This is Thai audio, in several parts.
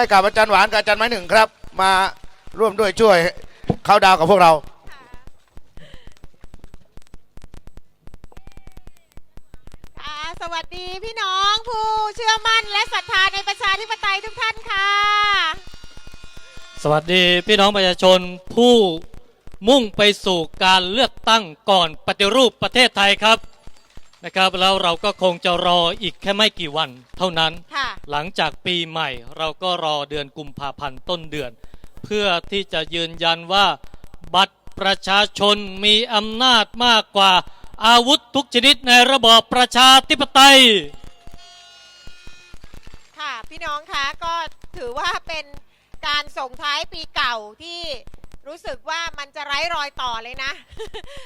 ให้กับอาจารย์หวานกับอาจารย์ไม้หนึ่งครับ มาร่วมด้วยช่วยเข้าดาวกับพวกเรา ค่ะสวัสดีพี่น้องผู้เชื่อมั่นและศรัทธาในประชาธิปไตยทุกท่านค่ะ สวัสดีพี่น้องประชาชนผู้มุ่งไปสู่การเลือกตั้งก่อนปฏิรูปประเทศไทยครับ นะครับแล้วเราก็คงจะรออีกแค่ไม่กี่วัน เท่านั้น ค่ะ หลังจากปีใหม่เราก็รอเดือนกุมภาพันธ์ต้นเดือน เพื่อที่จะยืนยันว่า บัตรประชาชนมีอำนาจมากกว่า อาวุธทุกชนิดในระบอบประชาธิปไตย ค่ะ พี่น้องคะก็ถือว่าเป็นการส่งท้ายปีเก่าที่ รู้สึกว่ามันจะไร้รอยต่อเลยนะ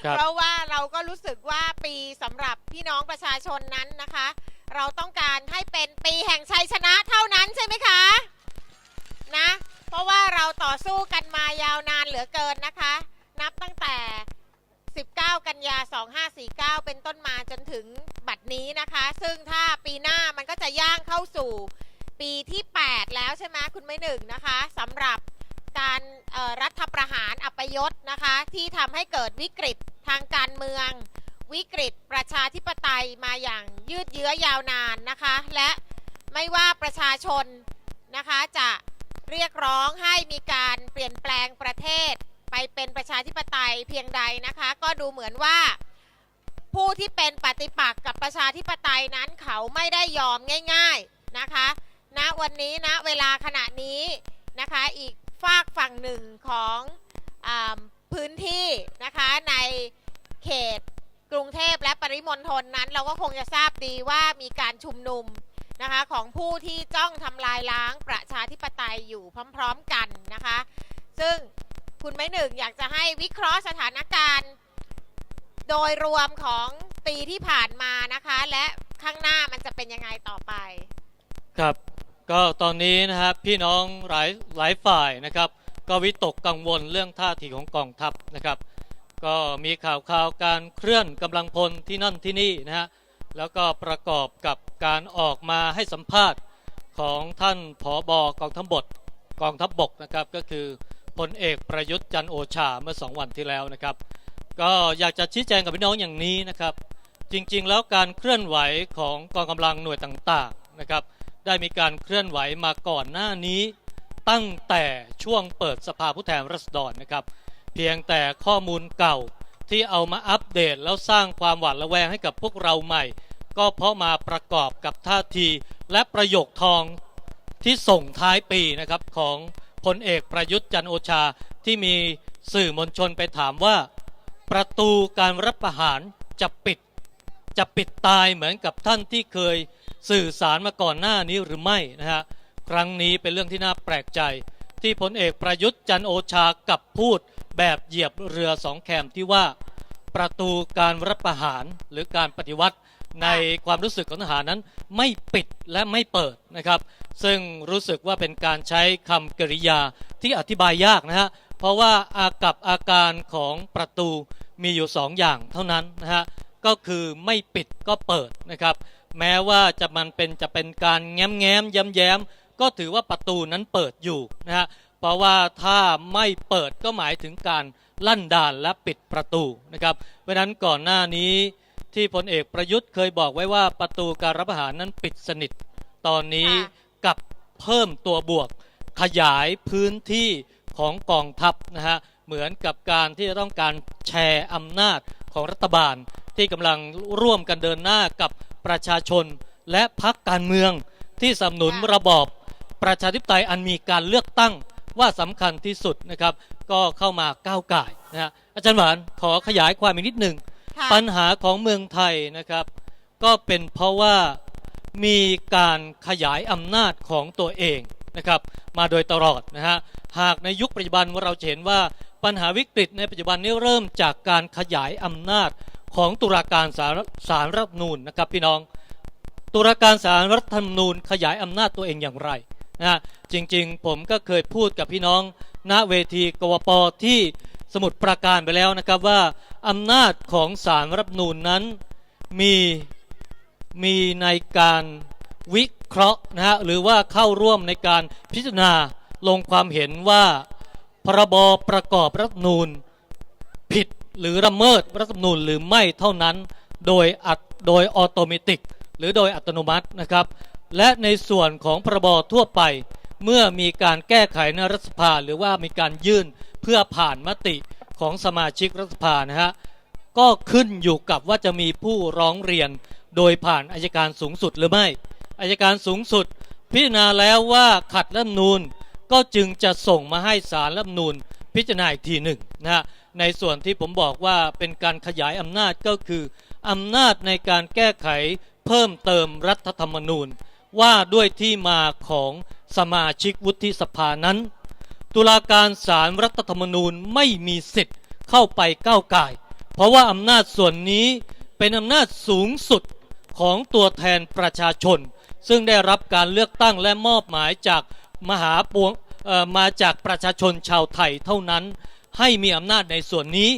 ครับเพราะว่าเราก็รู้สึกว่าปีสำหรับพี่น้องประชาชนนั้นนะคะ เราต้องการให้เป็นปีแห่งชัยชนะเท่านั้นใช่ไหมคะนะเพราะว่าเราต่อสู้กันมายาวนานเหลือเกินนะคะ นับตั้งแต่ 19 กันยา 2549 เป็นต้นมาจนถึงบัดนี้นะคะ ซึ่งถ้าปีหน้ามันก็จะย่างเข้าสู่ปีที่ 8 แล้วใช่ไหมคุณไม่หนึ่งนะคะสำหรับ การรัฐประหารอัปยศนะคะที่ทำให้เกิดวิกฤตทางการเมือง วิกฤตประชาธิปไตยมาอย่างยืดเยื้อยาวนานนะคะ และไม่ว่าประชาชนนะคะจะเรียกร้องให้มีการเปลี่ยนแปลงประเทศไปเป็นประชาธิปไตยเพียงใดนะคะ ก็ดูเหมือนว่าผู้ที่เป็นปฏิปักษ์กับประชาธิปไตยนั้นเขาไม่ได้ยอมง่าย ๆนะคะณวันนี้ณเวลาขณะนี้นะคะอีก ฝากฝั่งหนึ่งของอพื้นที่นะคะในเขตกรุงเทพและปริมณฑลนั้น เราก็คงจะทราบดีว่ามีการชุมนุมนะคะของผู้ที่จ้องทำลายล้างประชาธิปไตยอยู่พร้อมๆกันนะคะ ซึ่งคุณไม่หนึ่งอยากจะให้วิเคราะห์สถานการณ์ โดยรวมของปีที่ผ่านมานะคะ และข้างหน้ามันจะเป็นยังไงต่อไป ครับ ก็ตอนนี้นะครับพี่น้องหลายหลายฝ่ายนะครับ ก็วิตกกังวลเรื่องท่าทีของกองทัพนะครับ ก็มีข่าวข่าวการเคลื่อนกำลังพลที่นั่นที่นี่นะฮะแล้วก็ประกอบกับการออกมาให้สัมภาษณ์ของท่านผอบอกองทัพบกกองทัพบกนะครับก็คือพลเอกประยุทธ์จันโอชาเมื่อสองวันที่แล้วนะครับ ก็อยากจะชี้แจงกับพี่น้องอย่างนี้นะครับ จริงๆ แล้วการเคลื่อนไหวของกองกำลังหน่วยต่างๆนะครับ ได้มีการเคลื่อนไหวมาก่อนหน้านี้ ตั้งแต่ช่วงเปิดสภาผู้แทนราษฎรนะครับ เพียงแต่ข้อมูลเก่าที่เอามาอัปเดตแล้วสร้างความหวาดระแวงให้กับพวกเราใหม่ ก็เพราะมาประกอบกับท่าทีและประโยคทองที่ส่งท้ายปีนะครับของพลเอกประยุทธ์จันโอชาที่มีสื่อมวลชนไปถามว่า ประตูการรับประหารจะปิด จะปิดตายเหมือนกับท่านที่เคย สื่อสารมาก่อนหน้านี้หรือไม่นะฮะครั้งนี้เป็นเรื่องที่น่าแปลกใจ ที่พลเอกประยุทธ์จันโอชากับพูดแบบเหยียบเรือสองแคมที่ว่า ประตูการรับประหารหรือการปฏิวัติในความรู้สึกของทหารนั้นไม่ปิดและไม่เปิดนะครับ ซึ่งรู้สึกว่าเป็นการใช้คำกริยาที่อธิบายยากนะฮะเพราะว่าอากับอาการของประตูมีอยู่สองอย่างเท่านั้นนะฮะก็คือไม่ปิดก็เปิดนะครับ แม้ว่าจะมันเป็นจะเป็นการแง้มแง้มย้ำแย้มก็ถือว่าประตูนั้นเปิดอยู่นะฮะเพราะว่าถ้าไม่เปิดก็หมายถึงการลั่นด่านและปิดประตูนะครับเพราะฉะนั้นก่อนหน้านี้ที่พลเอกประยุทธ์เคยบอกไว้ว่าประตูการรับประหารนั้นปิดสนิท ตอนนี้ค่ะกลับเพิ่มตัวบวกขยายพื้นที่ของกองทัพนะฮะเหมือนกับการที่จะต้องการแชร์อำนาจของรัฐบาล ที่กำลังร่วมกันเดินหน้ากับ ประชาชนและพักการเมืองที่สนับสนุนค่ะระบอบประชาธิปไตยอันมีการเลือกตั้งว่าสำคัญที่สุดนะครับ ก็เข้ามาก้าวไก่ายนะฮะอาจารย์หวานขอขยายความอีกนิดหนึ่งค่ะปัญหาของเมืองไทยนะครับ ก็เป็นเพราะว่ามีการขยายอำนาจของตัวเองนะครับ มาโดยตลอดนะฮะหากในยุคปัจจุบันเราจะเห็นว่าปัญหาวิกฤตในปัจจุบันนี้เริ่มจากการขยายอำนาจ ของตุลาการสารสารรัฐนูญนะครับพี่น้อง ตุลาการสารรัฐธรรมนูญขยายอำนาจตัวเองอย่างไรนะฮะจริงๆ ผมก็เคยพูดกับพี่น้องณเวทีกวปที่สมุทรปราการไปแล้วนะครับว่าอำนาจของสารรัฐนูญนั้นมีมีในการวิเคราะห์นะฮะหรือว่าเข้าร่วมในการพิจารณาลงความเห็นว่าพรบประกอบรัฐนูญผิด หรือละเมิดรัฐธรรมนูญหรือไม่เท่านั้นโดยอัตโดยออโตเมติก หรือโดยอัตโนมัตินะครับ และในส่วนของพรบทั่วไป เมื่อมีการแก้ไขในรัฐสภา หรือว่ามีการยื่นเพื่อผ่านมติของสมาชิกรัฐสภานะฮะก็ขึ้นอยู่กับว่าจะมีผู้ร้องเรียนโดยผ่านอายการสูงสุดหรือไม่อายการสูงสุด พิจารณาแล้วว่าขัดรัฐธรรมนูญก็จึงจะส่งมาให้ศาลรัฐธรรมนูญพิจารณาอีกทีหนึ่งนะฮะ ในส่วนที่ผมบอกว่าเป็นการขยายอำนาจก็คืออำนาจในการแก้ไขเพิ่มเติมรัฐธรรมนูญ ว่าด้วยที่มาของสมาชิกวุฒิสภานั้น ตุลาการศาลรัฐธรรมนูญไม่มีสิทธิ์เข้าไปก้าวไก่ายเพราะว่าอำนาจส่วนนี้เป็นอำนาจสูงสุดของตัวแทนประชาชน ซึ่งได้รับการเลือกตั้งและมอบหมายจากมหาปวงมาจากประชาชนชาวไทยเท่านั้น ให้มีอำนาจในส่วนนี้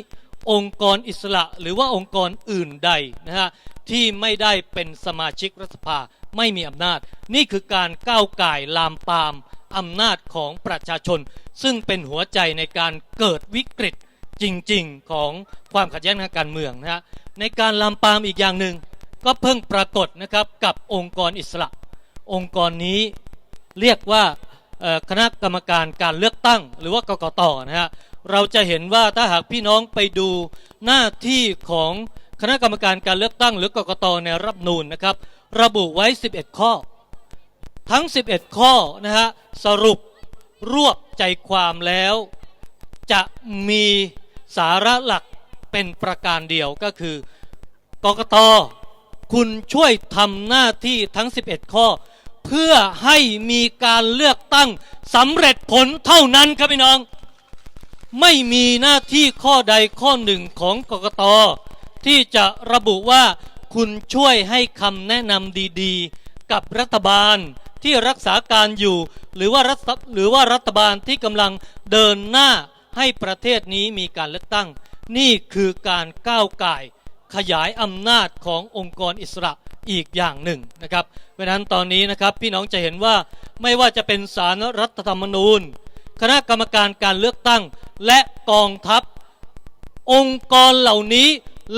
องค์กรอิสระหรือว่าองค์กรอื่นใดนะฮะที่ไม่ได้เป็นสมาชิกรัฐสภาไม่มีอำนาจ นี่คือการก้าวไก่ลามปามอำนาจของประชาชน ซึ่งเป็นหัวใจในการเกิดวิกฤตจริงๆของความขัดแย้งทางการเมืองนะฮะในการลามปามอีกอย่างหนึ่งก็เพิ่งปรากฏนะครับกับองค์กรอิสระ องค์กรนี้เรียกว่าคณะกรรมการการเลือกตั้ง หรือว่ากกตนะฮะ เราจะเห็นว่าถ้าหากพี่น้องไปดูหน้าที่ของคณะกรรมการการเลือกตั้งหรือกกตในรัฐธรรมนูญนะครับ ระบุไว้ 11 ข้อ ทั้ง 11 ข้อนะฮะสรุปรวบใจความแล้ว จะมีสาระหลักเป็นประการเดียวก็คือกกตคุณช่วยทำหน้าที่ทั้ง 11 ข้อ เพื่อให้มีการเลือกตั้งสำเร็จผลเท่านั้นครับพี่น้อง ไม่มีหน้าที่ข้อใดข้อหนึ่งของกกตที่จะระบุว่าคุณช่วยให้คำแนะนำดีๆ กับรัฐบาลที่รักษาการอยู่ หรือว่ารัฐหรือว่ารัฐบาลที่กำลังเดินหน้าให้ประเทศนี้มีการเลือกตั้ง นี่คือการก้าวไก่ขยายอำนาจขององค์กรอิสระอีกอย่างหนึ่งนะครับเพราะนั้นตอนนี้นะครับพี่น้องจะเห็นว่าไม่ว่าจะเป็นสารรัฐธรรมนูญ คณะกรรมการการเลือกตั้ง และกองทัพ องค์กรเหล่านี้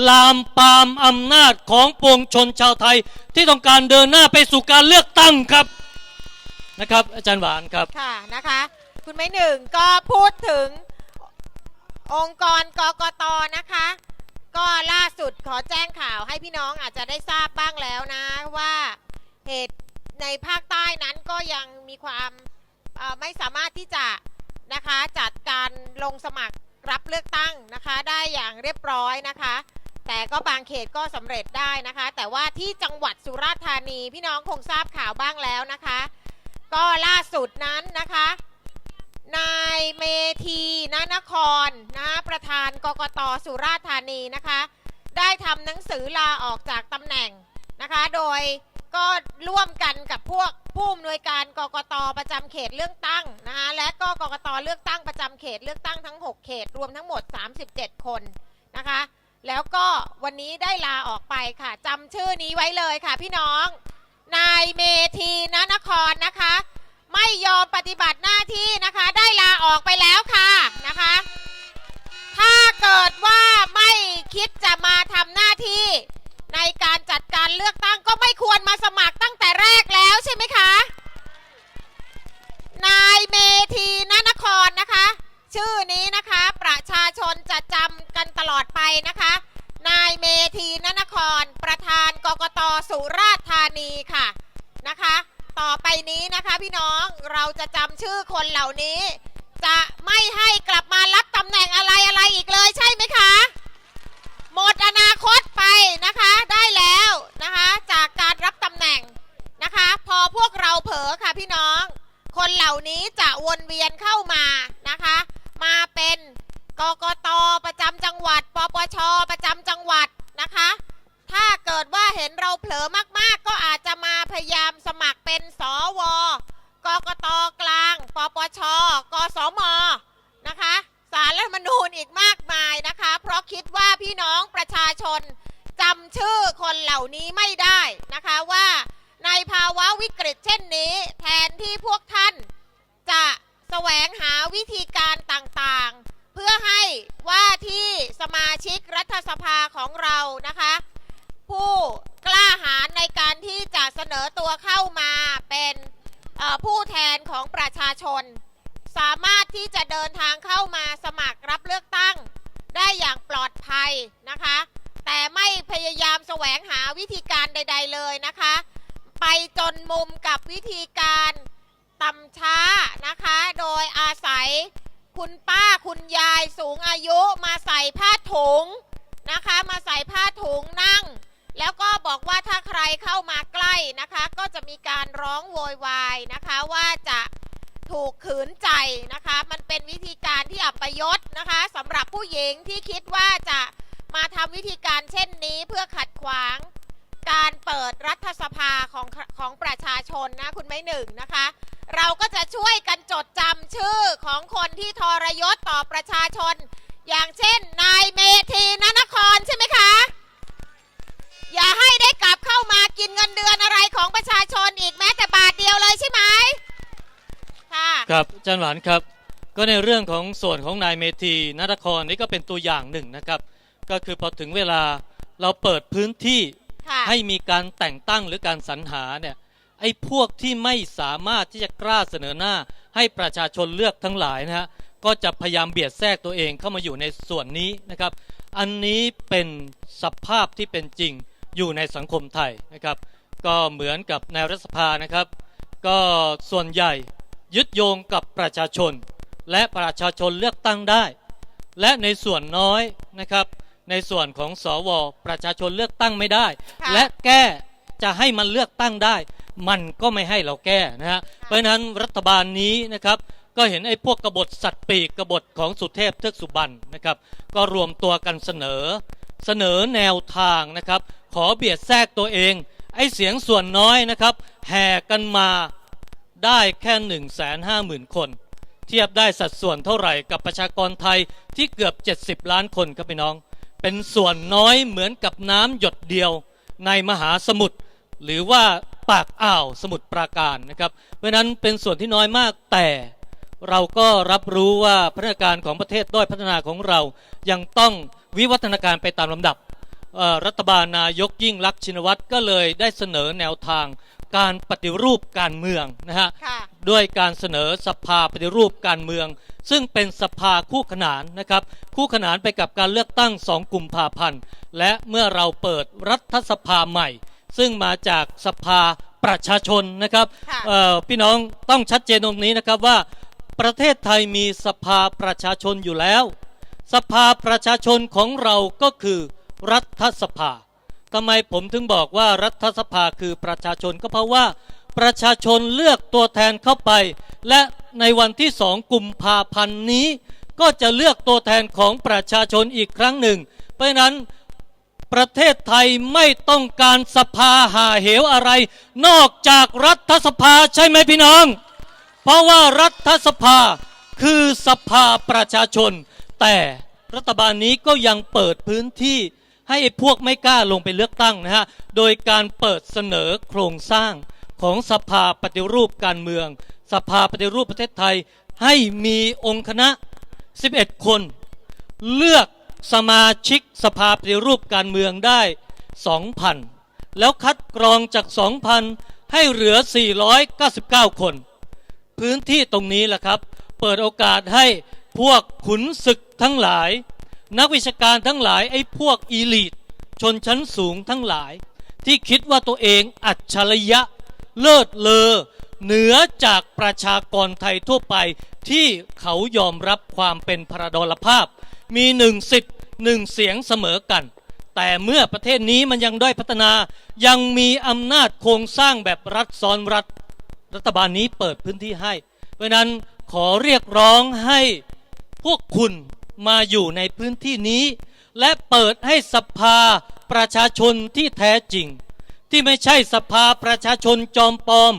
ลามปามอำนาจของปวงชนชาวไทย ที่ต้องการเดินหน้าไปสู่การเลือกตั้งครับนะครับ อาจารย์หวานครับค่ะนะคะ คุณไม่หนึ่งก็พูดถึงองค์กรกกตนะคะ ก็ล่าสุดขอแจ้งข่าวให้พี่น้องอาจจะได้ทราบบ้างแล้วนะว่าเหตุในภาคใต้นั้นก็ยังมีความไม่สามารถที่จะนะคะจัด การลงสมัครรับเลือกตั้งนะคะ ได้อย่างเรียบร้อยนะคะ แต่ก็บางเขตก็สำเร็จได้นะคะ แต่ว่าที่จังหวัดสุราษฎร์ธานีพี่น้องคงทราบข่าวบ้างแล้วนะคะ ก็ล่าสุดนั้นนะคะนายเมธีนนครนะประธานกกตสุราษฎร์ธานีนะคะ ได้ทำหนังสือลาออกจากตำแหน่ง นะคะ โดยก็ร่วมกันกับพวกผู้อำนวยการกกตประจำเขตเลือกตั้งนะคะและก็กกตเลือกตั้งประจำเขตเลือกตั้งทั้ง 6 เขตรวมทั้งหมด 37 คนนะคะ แล้วก็วันนี้ได้ลาออกไปค่ะจำชื่อนี้ไว้เลยค่ะพี่น้อง นายเมธีนนครนะคะ ไม่ยอมปฏิบัติหน้าที่นะคะ ได้ลาออกไปแล้วค่ะนะคะ ถ้าเกิดว่าไม่คิดจะมาทำหน้าที่ ในการจัดการเลือกตั้งก็ไม่ควรมาสมัครตั้งแต่แรกแล้วใช่ไหมคะ นายเมธีนนครนะคะ ชื่อนี้นะคะประชาชนจะจำกันตลอดไปนะคะ นายเมธีนนคร ประธานกกตสุราษฎร์ธานีค่ะนะคะ ต่อไปนี้นะคะพี่น้องเราจะจำชื่อคนเหล่านี้ จะไม่ให้กลับมารับตำแหน่งอะไรอะไรอีกเลยใช่ไหมคะ หมดอนาคตไปนะคะได้แล้วนะคะจากการรับตำแหน่งนะคะ พอพวกเราเผลอค่ะพี่น้อง คนเหล่านี้จะวนเวียนเข้ามานะคะ มาเป็นกกตประจำจังหวัด ปปชประจำจังหวัดนะคะ ถ้าเกิดว่าเห็นเราเผลอมากๆ ก็อาจจะมาพยายามสมัครเป็นสวกกตกลาง ปปชกสมนะคะ สารรัฐธรรมนูญอีกมากมายนะคะ เพราะคิดว่าพี่น้องประชาชนจำชื่อคนเหล่านี้ไม่ได้นะคะว่าในภาวะวิ แสวงหาวิธีการต่างๆ เพื่อให้ว่าที่สมาชิกรัฐสภาของเรานะคะ ผู้กล้าหาญในการที่จะเส นอตัวเข้ามาเป็นผู้แทนของประชาชน สามารถที่จะเดินทางเข้ามาสมัครรับเลือกตั้ง ได้อย่างปลอดภัยนะคะ แต่ไม่พยายามแสวงหาวิธีการใด ๆ เลยนะคะ ไปจนมุมกับวิธีการตำช้านะคะ โดยอาศัยคุณป้าคุณยายสูงอายุมาใส่ผ้าถุงนะคะ มาใส่ผ้าถุงนั่ง แล้วก็บอกว่าถ้าใครเข้ามาใกล้นะคะ ก็จะมีการร้องโวยวายนะคะว่าจะถูกขืนใจนะคะ มันเป็นวิธีการที่อัปยศนะคะสำหรับผู้หญิงที่คิดว่าจะมาทำวิธีการเช่นนี้เพื่อขัดขวางการเปิดรัฐสภาของของประชาชนนะคุณไม่หนึ่งนะคะ เราก็จะช่วยกันจดจำชื่อของคนที่ทรยศต่อประชาชน อย่างเช่นนายเมธีนนครใช่ไหมคะ อย่าให้ได้กลับเข้ามากินเงินเดือนอะไรของประชาชนอีกแม้แต่บาทเดียวเลยใช่ไหมค่ะครับอาจารย์หวานครับ ก็ในเรื่องของส่วนของนายเมธีนนครนี่ก็เป็นตัวอย่างหนึ่งนะครับ ก็คือพอถึงเวลาเราเปิดพื้นที่ค่ะให้มีการแต่งตั้งหรือการสรรหาเนี่ยไอ้พวกที่ไม่สามารถที่จะกล้าเสนอหน้า ให้ประชาชนเลือกทั้งหลายนะฮะก็จะพยายามเบียดแทรกตัวเองเข้ามาอยู่ในส่วนนี้นะครับ อันนี้เป็นสภาพที่เป็นจริง อยู่ในสังคมไทยนะครับ ก็เหมือนกับในรัฐสภานะครับ ก็ส่วนใหญ่ยึดโยงกับประชาชน และประชาชนเลือกตั้งได้ และในส่วนน้อยนะครับ ในส่วนของสวประชาชนเลือกตั้งไม่ได้ค่ะและแก้จะให้มันเลือกตั้งได้ มันก็ไม่ให้เราแก้นะฮะเพราะฉะนั้นรัฐบาลนี้นะครับก็เห็นไอ้พวกกบฏสัตว์ปีกกบฏของสุเทพเทือกสุบรรณนะครับ ก็รวมตัวกันเสนอเสนอแนวทางนะครับ ขอเบียดแทรกตัวเอง ไอ้เสียงส่วนน้อยนะครับ แห่กันมาได้แค่1นึ่งแสนห้าหมื่นคน เทียบได้สัดส่วนเท่าไหร่กับประชากรไทยที่เกือบ 70 ล้านคนครับพี่น้อง เป็นส่วนน้อยเหมือนกับน้ำหยดเดียว ในมหาสมุทรหรือว่าปากอ่าวสมุทรปราการนะครับเพราะนั้นเป็นส่วนที่น้อยมากแต่เราก็รับรู้ว่าพัฒนาการของประเทศด้อยพัฒนาของเรายังต้องวิวัฒนาการไปตามลำดับ รัฐบาลนายกยิ่งลักษณ์ชินวัตรก็เลยได้เสนอแนวทางการปฏิรูปการเมืองนะฮะค่ะด้วยการเสนอสภาปฏิรูปการเมือง ซึ่งเป็นสภาคู่ขนานนะครับ คู่ขนานไปกับการเลือกตั้งสองกุมภาพันธ์และเมื่อเราเปิดรัฐสภาใหม่ ซึ่งมาจากสภาประชาชนนะครับค่ะเอ่อพี่น้องต้องชัดเจนตรงนี้นะครับว่าประเทศไทยมีสภาประชาชนอยู่แล้ว สภาประชาชนของเราก็คือ รัฐสภาทำไมผมถึงบอกว่ารัฐสภาคือประชาชนก็เพราะว่าประชาชนเลือกตัวแทนเข้าไป และในวันที่สองกุมภาพันธ์นี้ ก็จะเลือกตัวแทนของประชาชนอีกครั้งหนึ่ง เพราะฉะนั้นประเทศไทยไม่ต้องการสภาหาเหวอะไร นอกจากรัฐสภาใช่ไหมพี่น้อง เพราะว่ารัฐสภาคือสภาประชาชน แต่รัฐบาลนี้ก็ยังเปิดพื้นที่ ให้ไอ้พวกไม่กล้าลงไปเลือกตั้งนะฮะ โดยการเปิดเสนอโครงสร้างของสภาปฏิรูปการเมือง สภาปฏิรูปประเทศไทย ให้มีองค์คณะ 11 คน เลือกสมาชิกสภาปฏิรูปการเมืองได้ 2,000 แล้วคัดกรองจาก 2,000 ให้เหลือ 499 คน พื้นที่ตรงนี้แหละครับ เปิดโอกาสให้พวกขุนศึกทั้งหลาย นักวิชาการทั้งหลายไอ้พวกอีลีทชนชั้นสูงทั้งหลาย ที่คิดว่าตัวเองอัจฉริยะเลิศเลอเหนือจากประชากรไทยทั่วไปที่เขายอมรับความเป็นพระดลภาพ มีหนึ่งสิทธิ์หนึ่งเสียงเสมอกัน แต่เมื่อประเทศนี้มันยังด้อยพัฒนายังมีอำนาจโครงสร้างแบบรัฐซ้อนรัฐ รัฐบาลนี้เปิดพื้นที่ให้ เพราะนั้นขอเรียกร้องให้พวกคุณ มาอยู่ในพื้นที่นี้ และเปิดให้สภาประชาชนที่แท้จริง ที่ไม่ใช่สภาประชาชนจอมปลอม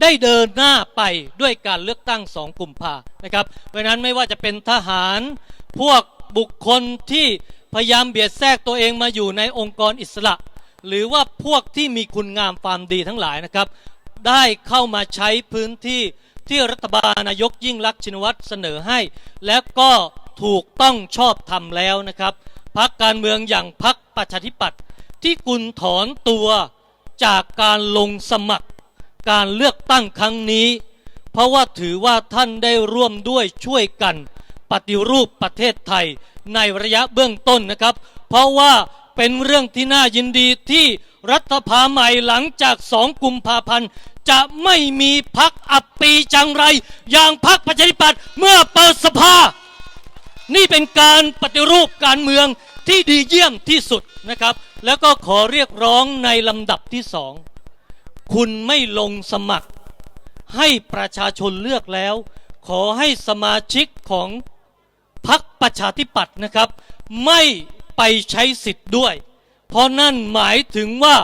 ได้เดินหน้าไปด้วยการเลือกตั้งสองกุมภานะครับเพราะฉะนั้นไม่ว่าจะเป็นทหาร พวกบุคคลที่พยายามเบียดแทรกตัวเองมาอยู่ในองค์กรอิสระ หรือว่าพวกที่มีคุณงามความดีทั้งหลายนะครับได้เข้ามาใช้พื้นที่ที่รัฐบาลนายกยิ่งลักษณ์ชินวัตรเสนอให้ และก็ ถูกต้องชอบทำแล้วนะครับพักการเมืองอย่างพักประชาธิปัตย์ที่กุณถอนตัวจากการลงสมัคร การเลือกตั้งครั้งนี้ เพราะว่าถือว่าท่านได้ร่วมด้วยช่วยกัน ปฏิรูปประเทศไทยในระยะเบื้องต้นนะครับ เพราะว่าเป็นเรื่องที่น่ายินดีที่รัฐภาใหม่หลังจากสองกุมภาพันธ์จะไม่มีพักอับปีจังไร อย่างพักประชาธิปัตย์เมื่อเปิดสภา นี่เป็นการปฏิรูปการเมืองที่ดีเยี่ยมที่สุดนะครับ แล้วก็ขอเรียกร้องในลำดับที่สองคุณไม่ลงสมัคร ให้ประชาชนเลือกแล้ว ขอให้สมาชิกของพักประชาธิปัตย์นะครับ ไม่ไปใช้สิทธิ์ด้วย เพราะนั่นหมายถึงว่า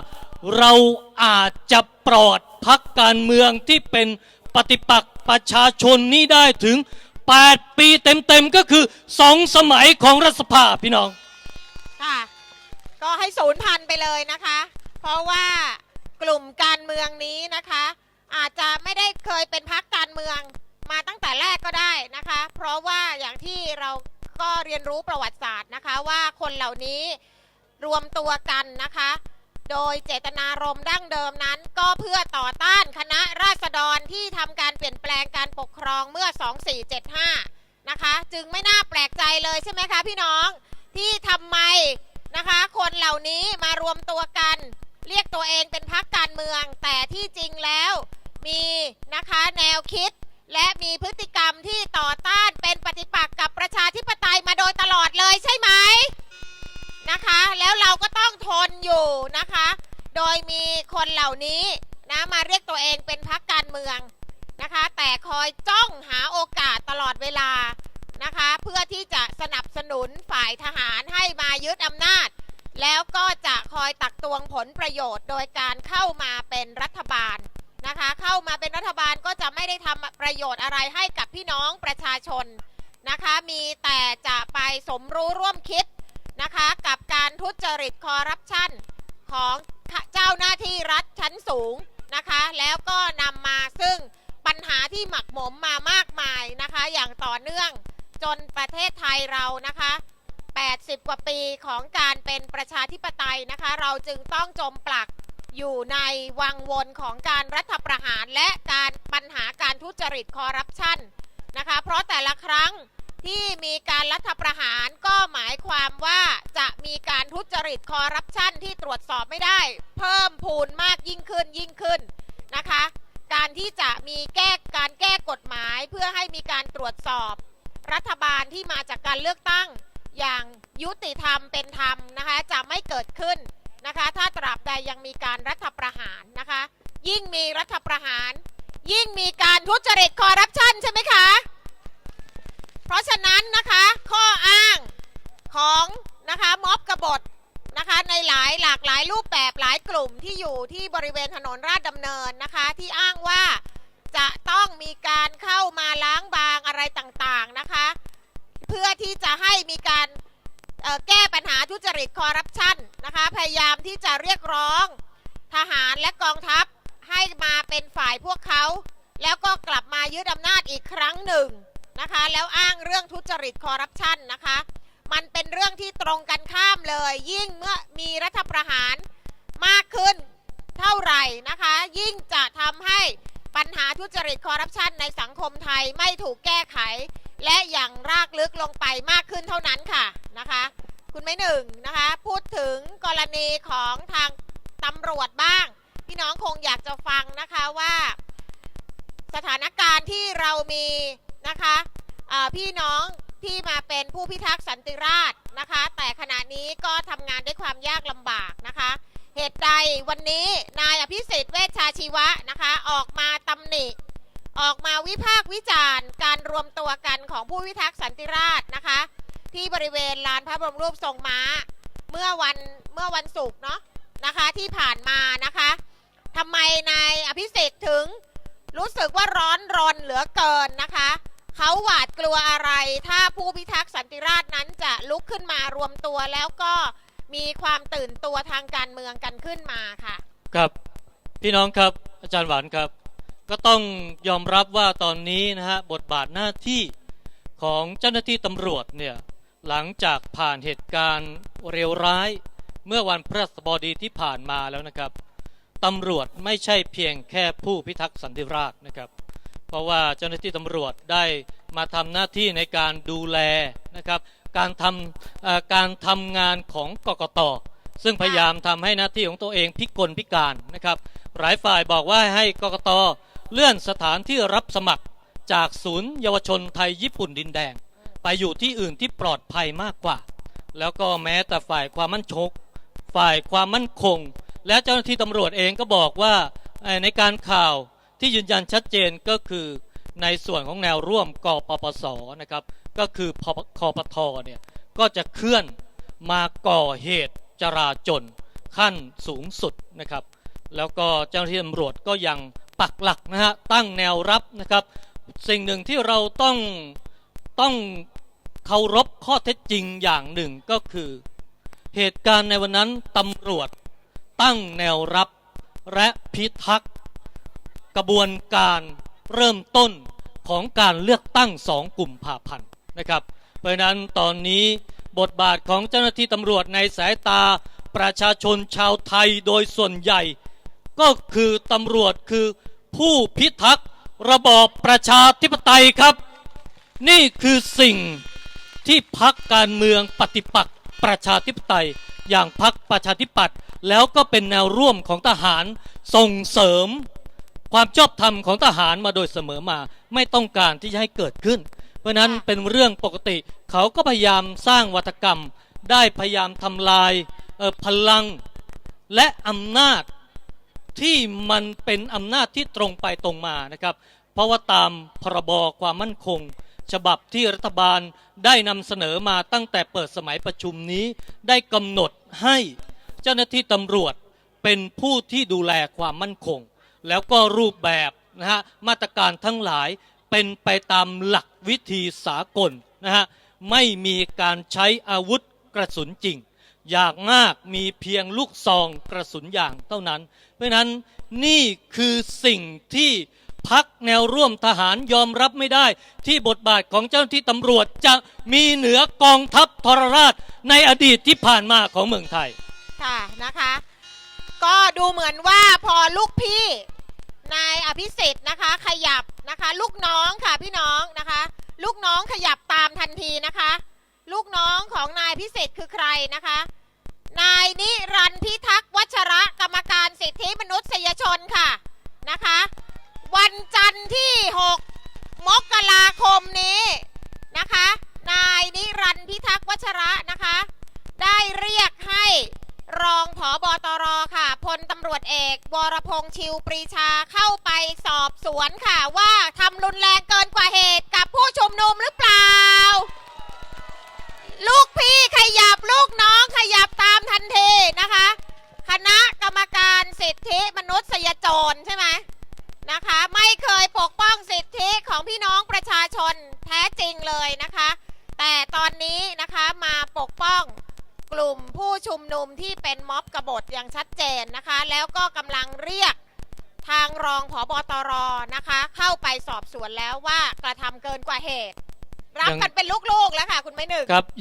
เราอาจจะปลอดพักการเมืองที่เป็นปฏิปักษ์ประชาชนนี้ได้ถึง 8 ปีเต็มๆ ก็คือสองสมัยของรัฐสภาพี่น้อง ค่ะ ก็ให้ศูนย์พันไปเลยนะคะ เพราะว่ากลุ่มการเมืองนี้นะคะ อาจจะไม่ได้เคยเป็นพักการเมืองมาตั้งแต่แรกก็ได้นะคะ เพราะว่าอย่างที่เราก็เรียนรู้ประวัติศาสตร์นะคะว่าคนเหล่านี้รวมตัวกันนะคะ โดยเจตนารมณ์ดั้งเดิมนั้น ก็เพื่อต่อต้านคณะราษฎรที่ทำการเปลี่ยนแปลงการปก ครองเมื่อ 2475 นะคะ จึงไม่น่าแปลกใจเลยใช่ไหมคะพี่น้องที่ทำไมนะคะ คนเหล่านี้มารวมตัวกัน เรียกตัวเองเป็นพักการเมือง แต่ที่จริงแล้วมีนะคะแนวคิด และมีพฤติกรรมที่ต่อต้านเป็นปฏิปักษ์กับประชาธิปไตยมาโดยตลอดเลยใช่ไหมนะคะ แล้วเราก็ต้องทนอยู่นะคะ โดยมีคนเหล่านี้นะมาเรียกตัวเองเป็นพักการเมือง นะคะ แต่คอยจ้องหาโอกาสตลอดเวลานะคะ เพื่อที่จะสนับสนุนฝ่ายทหารให้มายึดอำนาจ แล้วก็จะคอยตักตวงผลประโยชน์ โดยการเข้ามาเป็นรัฐบาลนะคะ เข้ามาเป็นรัฐบาลก็จะไม่ได้ทำประโยชน์อะไรให้กับพี่น้องประชาชนนะคะ มีแต่จะไปสมรู้ร่วมคิดนะคะกับการทุจริตคอร์รัปชันของเจ้าหน้าที่รัฐชั้นสูงนะคะ แล้วก็นำมาซึ่ง ปัญหาที่หมักหมมมามากมายนะคะ อย่างต่อเนื่องจนประเทศไทยเรานะคะ 80 กว่าปีของการเป็นประชาธิปไตยนะคะ เราจึงต้องจมปลักอยู่ในวังวนของการรัฐประหารและการปัญหาการทุจริตคอร์รัปชันนะคะ เพราะแต่ละครั้งที่มีการรัฐประหารก็หมายความว่าจะมีการทุจริตคอร์รัปชันที่ตรวจสอบไม่ได้ เพิ่มพูนมากยิ่งขึ้นยิ่งขึ้นนะคะ การที่จะมีแก้การแก้กฎหมายเพื่อให้มีการตรวจสอบ รัฐบาลที่มาจากการเลือกตั้งอย่างยุติธรรมเป็นธรรมนะคะจะไม่เกิดขึ้นนะคะ ถ้าตราบใดยังมีการรัฐประหารนะคะ ยิ่งมีรัฐประหาร ยิ่งมีการทุจริตคอร์รัปชันใช่ไหมคะ เพราะฉะนั้นนะคะข้ออ้างของนะคะม็อบกบฏ นะคะ ในหลายหลากหลายรูปแบบหลายกลุ่มที่อยู่ที่บริเวณถนนราชดำเนินนะคะ ที่อ้างว่าจะต้องมีการเข้ามาล้างบางอะไรต่างๆนะคะ เพื่อที่จะให้มีการแก้ปัญหาทุจริตคอร์รัปชันนะคะ พยายามที่จะเรียกร้องทหารและกองทัพให้มาเป็นฝ่ายพวกเขา แล้วก็กลับมายึดอำนาจอีกครั้งหนึ่งนะคะ แล้วอ้างเรื่องทุจริตคอร์รัปชันนะคะ มันเป็นเรื่องที่ตรงกันข้ามเลย ยิ่งเมื่อมีรัฐประหารมากขึ้นเท่าไหร่นะคะ ยิ่งจะทำให้ปัญหาทุจริตคอร์รัปชันในสังคมไทยไม่ถูกแก้ไข และอย่างรากลึกลงไปมากขึ้นเท่านั้นค่ะนะคะ คุณไม่หนึ่งนะคะ พูดถึงกรณีของทางตำรวจบ้าง พี่น้องคงอยากจะฟังนะคะว่า สถานการณ์ที่เรามีนะคะพี่น้อง ที่มาเป็นผู้พิทักษ์สันติราษฎร์นะคะ แต่ขณะนี้ก็ทำงานด้วยความยากลำบากนะคะ เหตุใดวันนี้นายอภิสิทธิ์เวชชาชีวะนะคะ ออกมาตำหนิ ออกมาวิพากษ์วิจารณ์ การรวมตัวกันของผู้พิทักษ์สันติราษฎร์นะคะ ที่บริเวณลานพระบรมรูปทรงม้า เมื่อวันเมื่อวันศุกร์เนาะนะคะที่ผ่านมานะคะทำไมนายอภิสิทธิ์ถึงรู้สึกว่าร้อนรนเหลือเกินนะคะ เขาหวาดกลัวอะไร ถ้าผู้พิทักษ์สันติราษฎร์นั้นจะลุกขึ้นมารวมตัวแล้วก็มีความตื่นตัวทางการเมืองกันขึ้นมาค่ะ ครับพี่น้องครับอาจารย์หวานครับ ก็ต้องยอมรับว่าตอนนี้นะฮะบทบาทหน้าที่ของเจ้าหน้าที่ตำรวจเนี่ยหลังจากผ่านเหตุการณ์เลวร้ายเมื่อวันพฤหัสบดีที่ผ่านมาแล้วนะครับตำรวจไม่ใช่เพียงแค่ผู้พิทักษ์สันติราษฎร์นะครับ เพราะว่าเจ้าหน้าที่ตำรวจได้มาทำหน้าที่ในการดูแลนะครับ การทำการทำงานของกกตซึ่งพยายามทำให้หน้าที่ของตัวเองพิกลพิการนะครับ หลายฝ่ายบอกว่าให้กกตเลื่อนสถานที่รับสมัครจากศูนย์เยาวชนไทยญี่ปุ่นดินแดง ไปอยู่ที่อื่นที่ปลอดภัยมากกว่า แล้วก็แม้แต่ฝ่ายความมั่นคงฝ่ายความมั่นคง และเจ้าหน้าที่ตำรวจเองก็บอกว่าในการข่าว ที่ยืนยันชัดเจนก็คือในส่วนของแนวร่วมกปปสนะครับก็คือพคอปทเนี่ยก็จะเคลื่อนมาก่อเหตุจราจนขั้นสูงสุดนะครับ แล้วก็เจ้าหน้าที่ตำรวจก็ยังปักหลักนะฮะตั้งแนวรับนะครับ สิ่งหนึ่งที่เราต้องต้องเคารพข้อเท็จจริงอย่างหนึ่งก็คือ เหตุการณ์ในวันนั้นตำรวจตั้งแนวรับและพิทักษ์ กระบวนการเริ่มต้นของการเลือกตั้งสองกลุ่มผ่าพันธ์นะครับ เพราะฉะนั้นตอนนี้บทบาทของเจ้าหน้าที่ตำรวจในสายตาประชาชนชาวไทยโดยส่วนใหญ่ ก็คือตำรวจคือผู้พิทักษ์ระบอบประชาธิปไตยครับ นี่คือสิ่งที่พักการเมืองปฏิปักษ์ประชาธิปไตย อย่างพักประชาธิปัตย์แล้วก็เป็นแนวร่วมของทหารส่งเสริม ความชอบธรรมของทหารมาโดยเสมอมาไม่ต้องการที่จะให้เกิดขึ้น เพราะฉะนั้นเป็นเรื่องปกติ เขาก็พยายามสร้างวัฒกรรม ได้พยายามทำลายเอ่อพลังและอำนาจที่มันเป็นอำนาจที่ตรงไปตรงมานะครับ เพราะว่าตามพรบความมั่นคง ฉบับที่รัฐบาลได้นำเสนอมาตั้งแต่เปิดสมัยประชุมนี้ ได้กำหนดให้เจ้าหน้าที่ตำรวจเป็นผู้ที่ดูแลความมั่นคง แล้วก็รูปแบบนะฮะมาตรการทั้งหลายเป็นไปตามหลักวิธีสากลนะฮะไม่มีการใช้อาวุธกระสุนจริง อยางมากมีเพียงลูกซองกระสุนยางเท่านั้น เพราะนั้นนี่คือสิ่งที่พักแนวร่วมทหารยอมรับไม่ได้ ที่บทบาทของเจ้าหน้าที่ตำรวจจะมีเหนือกองทัพทรราชในอดีตที่ผ่านมาของเมืองไทย ค่ะนะคะ ก็ดูเหมือนว่าพอลูกพี่ อภิสิทธิ์นะคะ ขยับนะคะ ลูกน้องค่ะพี่น้องนะคะ ลูกน้องขยับตามทันทีนะคะ ลูกน้องของนายพิสิทธิ์คือใครนะคะ นายนิรันพิทักษ์วัชระกรรมการสิทธิมนุษยชนค่ะนะคะ วันจันทร์ที่ 6 มกราคมนี้นะคะ นายนิรันพิทักษ์วัชระนะคะ ได้เรียกให้ รองผอบอตรค่ะพลตำรวจเอกวรพงษ์ชิวปรีชาเข้าไปสอบสวนค่ะว่าทำรุนแรงเกินกว่าเหตุกับผู้ชุมนุมหรือเปล่า ลูกพี่ขยับลูกน้องขยับตามทันทีนะคะ คณะกรรมการสิทธิมนุษยชนใช่ไหมนะคะ ไม่เค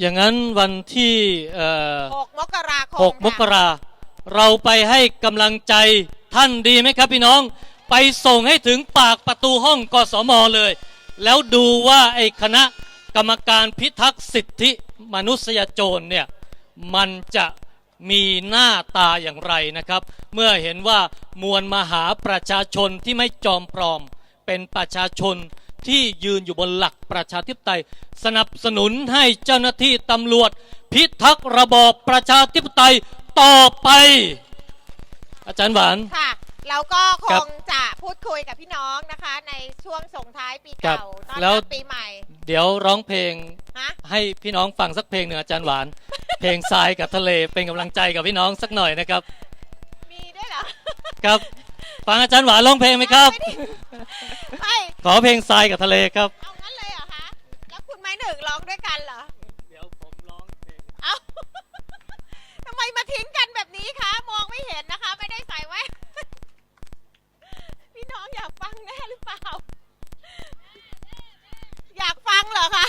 อย่างนั้นวันที่เอ่อหกมกราคมหกมค่ะกราเราไปให้กำลังใจท่านดีไหมครับพี่น้อง ไปส่งให้ถึงปากประตูห้องกสมเลย แล้วดูว่าไอ้คณะกรรมการพิทักษ์สิทธิมนุษยชนเนี่ยมันจะมีหน้าตาอย่างไรนะครับ เมื่อเห็นว่ามวลมหาประชาชนที่ไม่จอมปลอม เป็นประชาชน ที่ยืนอยู่บนหลักประชาธิปไตย สนับสนุนให้เจ้าหน้าที่ตำรวจ พิทักษ์ระบอบประชาธิปไตยต่อไป อาจารย์หวาน ค่ะเราก็คครับงจะพูดคุยกับพี่น้องนะคะ ในช่วงส่งท้ายปีครับเก่าต้อนแล้รัวบปีใหม่เดี๋ยวร้องเพลงฮะให้พี่น้องฟังสักเพลงหนึ่งอาจารย์หวาน เพลงทรายกับทะเลเป็นกำลังใจกับพี่น้องสักหน่อยนะครับ มีด้วยเหรอ ครับ ฟังอาจารย์หวานร้องเพลงไหมครับ ไปขอเพลงทรายกับทะเลครับ เอางั้นเลยเหรอคะ แล้วคุณไม้หนึ่งร้องด้วยกันเหรอ เดี๋ยวผมร้องเพลงเอ้าทำไมมาทิ้งกันแบบนี้คะ มองไม่เห็นนะคะ ไม่ได้ใส่ไว้ พี่น้องอยากฟังแน่หรือเปล่า อยากฟังเหรอคะ